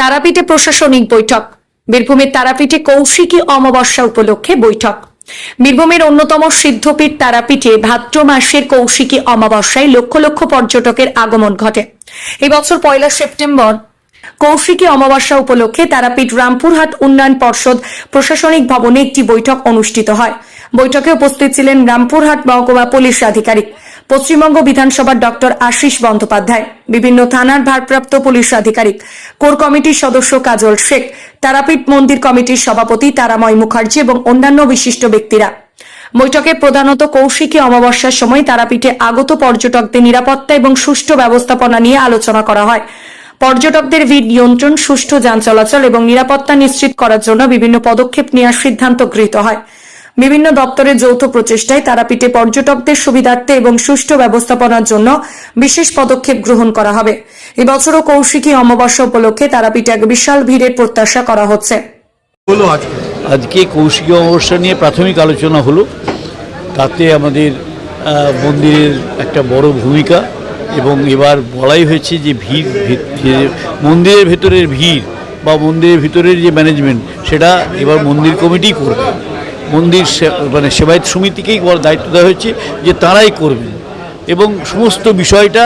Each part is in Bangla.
তারাপীঠে প্রশাসনিক বৈঠক। বীরভূমের তারাপীঠে কৌশিকী অমাবস্যা উপলক্ষে বৈঠক। বীরভূমের অন্যতম সিদ্ধপীঠ তারাপীঠে ভাদ্র মাসের কৌশিকী অমাবস্যায় লক্ষ লক্ষ পর্যটকের আগমন ঘটে। এই বছর পয়লা সেপ্টেম্বর কৌশিকী অমাবস্যা উপলক্ষে তারাপীঠ রামপুরহাট উন্নয়ন পর্ষদ প্রশাসনিক ভবনে একটি বৈঠক অনুষ্ঠিত হয়। বৈঠকে উপস্থিত ছিলেন রামপুরহাট মহকুমা পুলিশ আধিকারিক পশ্চিমবঙ্গ বিধানসভার ডক্টর আশিস বন্দ্যোপাধ্যায়, বিভিন্ন থানার ভারপ্রাপ্ত পুলিশ আধিকারিক, কোর কমিটির সদস্য কাজল শেখ, তারাপীঠ মন্দির কমিটির সভাপতি তারাময় মুখার্জি এবং অন্যান্য বিশিষ্ট ব্যক্তিরা। বৈঠকে প্রধানত কৌশিকী অমাবস্যার সময় তারাপীঠে আগত পর্যটকদের নিরাপত্তা এবং সুষ্ঠু ব্যবস্থাপনা নিয়ে আলোচনা করা হয়। পর্যটকদের ভিড় নিয়ন্ত্রণ, সুষ্ঠু যান চলাচল এবং নিরাপত্তা নিশ্চিত করার জন্য বিভিন্ন পদক্ষেপ নেওয়ার সিদ্ধান্ত গৃহীত হয়। বিভিন্ন দপ্তরের যৌথ প্রচেষ্টায় তারাপীঠে পর্যটকদের সুবিধার্থে এবং সুষ্ঠু ব্যবস্থাপনার জন্য বিশেষ পদক্ষেপ গ্রহণ করা হবে। এবছরও কৌশিকী অমাবস্যা উপলক্ষে তারাপীঠে এক বিশাল ভিড়ের প্রত্যাশা করা হচ্ছে। আজকে? কৌশিকী অমাবস্যা নিয়ে প্রাথমিক আলোচনা হলো। তাতে আমাদের মন্দিরের একটা বড় ভূমিকা এবং এবার বলাই হয়েছে যে ভিড় মন্দিরের ভেতরের ভিড় বা মন্দিরের ভিতরের যে ম্যানেজমেন্ট সেটা এবার মন্দির কমিটি করবে। মন্দির মানে সেবায়ত সমিতিকেই দায়িত্ব দেওয়া হয়েছে যে তারাই করবেন এবং সমস্ত বিষয়টা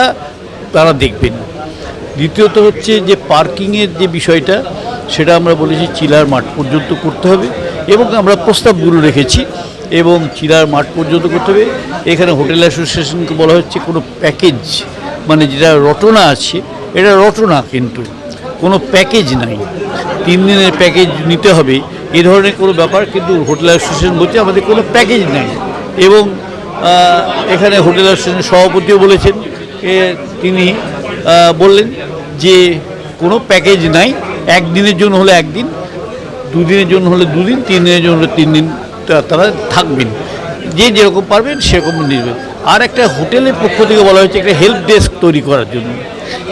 তারা দেখবেন। দ্বিতীয়ত হচ্ছে যে পার্কিংয়ের যে বিষয়টা, সেটা আমরা বলেছি চিলার মাঠ পর্যন্ত করতে হবে এবং আমরা প্রস্তাবগুলো রেখেছি এবং চিলার মাঠ পর্যন্ত করতে হবে। এখানে হোটেল অ্যাসোসিয়েশনকে বলা হচ্ছে কোনো প্যাকেজ মানে যেটা রটনা আছে, এটা রটনা কিন্তু কোনো প্যাকেজ নাই। তিন দিনের প্যাকেজ নিতে হবে। এ ধরনের কোনো ব্যাপার কিন্তু হোটেল অ্যাসোসিয়েশন বলছে, আমাদের কোনো প্যাকেজ নেই। এবং এখানে হোটেল অ্যাসোসিয়েশনের সভাপতিও বলেছেন তিনি বললেন যে কোনো প্যাকেজ নাই, একদিনের জন্য হলে একদিন, দুদিনের জন্য হলে দুদিন তিন দিনের জন্য হলে তিন দিন তারা থাকবেন। যে যেরকম পারবেন সেরকম নেবেন আর একটা হোটেলের পক্ষ থেকে বলা হয়েছে একটা হেল্প ডেস্ক তৈরি করার জন্য।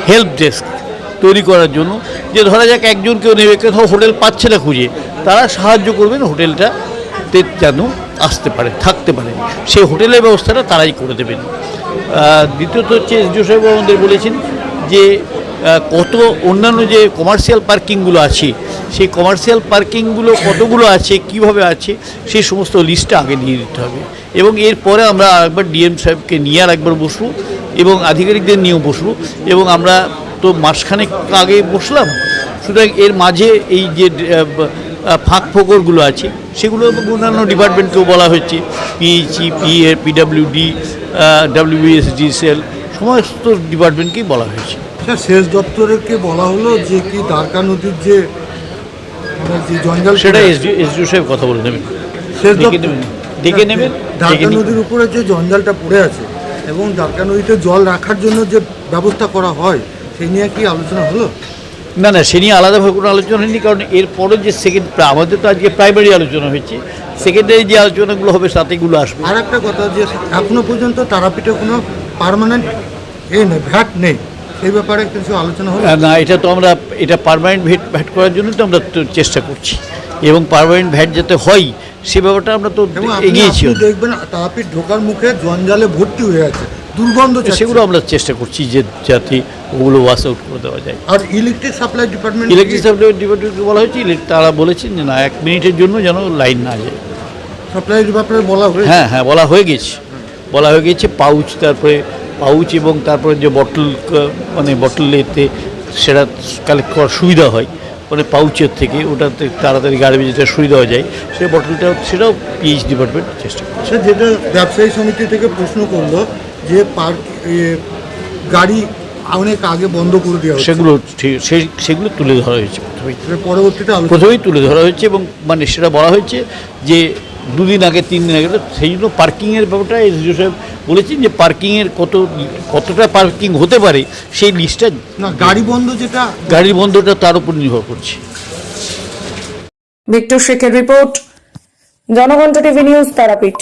Help desk. তৈরি করার জন্য যে ধরা যাক একজন কেউ নেবে, কোথাও হোটেল পাচ্ছে না খুঁজে, তারা সাহায্য করবেন হোটেলটা যেন আসতে পারে, থাকতে পারে। সেই হোটেলের ব্যবস্থাটা তারাই করে দেবেন। দ্বিতীয়ত হচ্ছে এসডিও সাহেব আমাদের বলেছেন যে কত অন্যান্য যে কমার্শিয়াল পার্কিংগুলো আছে, সেই কমার্শিয়াল পার্কিংগুলো কতগুলো আছে, কীভাবে আছে, সেই সমস্ত লিস্টটা আগে নিয়ে দিতে হবে। এবং এরপরে আমরা আরেকবার ডিএম সাহেবকে নিয়ে আর একবার বসবো এবং আধিকারিকদের নিয়েও বসবো এবং আমরা তো মাসখানেক আগে বসলাম সুতরাং এর মাঝে এই যে ফাঁক ফোকরগুলো আছে সেগুলো অন্যান্য ডিপার্টমেন্টকেও বলা হচ্ছে পিএইচই পিএ পিডাব্লিউডি ডাব্লিউবিএসডিসিএল সমস্ত ডিপার্টমেন্টকেই বলা হয়েছে। স্যার সেচ দপ্তরকে বলা হলো যে কি দ্বারকা নদীর যে মানে যে জঞ্জাল সেটা এসডিও সাহেব কথা বলে নেবেন। সেচ ডেকে নেবেন ডেকে নেবেন দ্বারকা নদীর উপরে যে জঞ্জালটা পড়ে আছে এবং দ্বারকা নদীতে জল রাখার জন্য যে ব্যবস্থা করা হয় সেই নিয়ে কি আলোচনা হলো? না না সে নিয়ে আলাদাভাবে কোনো আলোচনা হয়নি কারণ এরপরে যে সেকেন্ড আমাদের তো আজকে প্রাইমারি আলোচনা হয়েছে সেকেন্ডারি যে আলোচনাগুলো হবে তাতেগুলো আসবে। আর একটা কথা যে এখনও পর্যন্ত তারাপীঠে কোনো পার্মানেন্ট এ নেই ভ্যাট নেই। সেই ব্যাপারে কিছু আলোচনা হলো? না এটা তো আমরা এটা পারমানেন্ট ভ্যাট ভ্যাট করার জন্য তো আমরা চেষ্টা করছি। এবং পার্মানেন্ট ভ্যাট যাতে হয় সে ব্যাপারটা আমরা তো এগিয়েছি। দেখবেন তারাপীঠ ঢোকার মুখে জঞ্জালে ভর্তি হয়ে আছে দুর্গন্ধ। সেগুলো আমরা চেষ্টা করছি যে যাতে ওগুলো ওয়াশ আউট করে দেওয়া যায়। আর electric supply department electric supply ডিপার্টমেন্টকে বলা হয়েছে ইলেক- তারা বলেছেন যে না এক মিনিটের জন্য যেন লাইন না যায়। সাপ্লাই ডিপার্টমেন্ট বলা হয়েছে? হ্যাঁ হ্যাঁ বলা হয়ে গেছে। বলা হয়ে গেছে পাউচ তারপরে পাউচ এবং তারপরে যে বটল মানে বটল এতে সেটা কালেক্ট করার সুবিধা হয়। মানে পাউচের থেকে ওটাতে তাড়াতাড়ি গাড়ি যেটা সুবিধা হয়ে যায়। সেই বটলটা সেটাও পিএইচ ডিপার্টমেন্ট চেষ্টা করছে। যেটা ব্যবসায়ী সমিতি থেকে প্রশ্ন করল যে পার্ক গাড়ি অনেক আগে বন্ধ করে দেওয়া সেগুলো ঠিক- সেই সেগুলো তুলে ধরা হয়েছে প্রথমেই। পরবর্তীতে প্রথমেই তুলে ধরা হয়েছে এবং মানে সেটা বলা হয়েছে যে দুদিন আগে তিন দিন আগে সেই জন্য পার্কিংয়ের ব্যাপারটা এসডিও সাহেব বলেছেন যে পার্কিংয়ের কত কতটা পার্কিং হতে পারে সেই লিস্টটা না গাড়ি বন্ধ যেটা গাড়ির বন্ধটা তার উপর নির্ভর করছে। ভিক্টর শেখের রিপোর্ট জনগণ টিভি নিউজ তারাপীঠ।